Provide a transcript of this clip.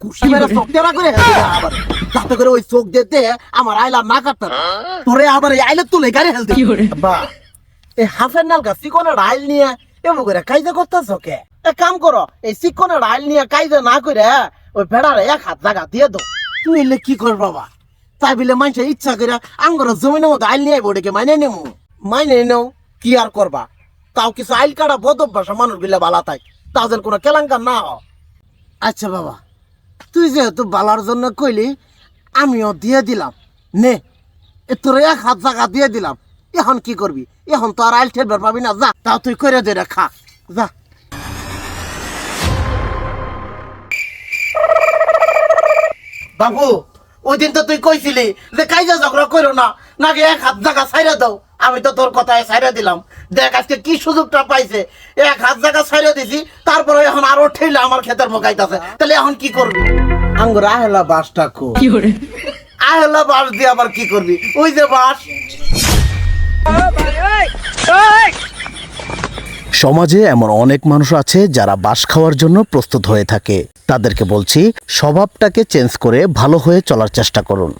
কুশি মেরে চোখ টেরা করে আবার যাতে করে ওই চোখ দিতে আমার আইলা না কাটতে পারে। তোরে আবার এই আইলে তুলে গাড়ি হেলতে বা এই হাফের নালকা আইল নিয়ে এমন করে কাইজা করতেছ কে? এক কাম করো এই আইল নিয়ে কাইজা না করে ওই ভেড়ারে এক হাত জায়গা দিয়ে দাও। তুই এলে কি কর বাবা? তাই বলে মানুষের ইচ্ছা করে আঙ্গর জমিনের মধ্যে আইল নিয়ে বোর্ডে মাইনে নেমু। মাইনে নেও কি আর করবা? তাও কিছু আইল কাটা বদ অভ্যাস মানুষ বিলে বালা তাই। যেন কোনো কেলাঙ্কার না আচ্ছা বাবা। তুই যেহেতু বালার জন্য কইলি, আমিও দিয়ে দিলাম। নে, এ তোর এক হাত জায়গা দিয়ে দিলাম। এখন কি করবি? এখন তো আর আইল ঠেলবার পাবি না। যা তাও তুই করে দে খা। যা। বাবু, ওই দিন তো তুই কইছিলি যে কাইজা ঝগড়া করো না নাকি এক হাত জায়গা ছাইরা দাও। আমি তো তোর কথায় ছাইরা দিলাম। দেখ আজকে কি সুযোগটা পাইছে। এক হাত জায়গা ছাইরা দিছি তারপরে এখন আরও ঠেলে আমার ক্ষেতের মোকাইতাছে তাহলে এখন কি করবি? আঙ্গুর আহেলা বাসটা কো আহেলা বাস দিয়ে আবার কি করবি? ওই যে বাস। সমাজে এমন অনেক মানুষ আছে যারা বাস খাওয়ার জন্য প্রস্তুত হয়ে থাকে। তাদেরকে বলছি স্বভাবটাকে চেঞ্জ করে ভালো হয়ে চলার চেষ্টা করুন।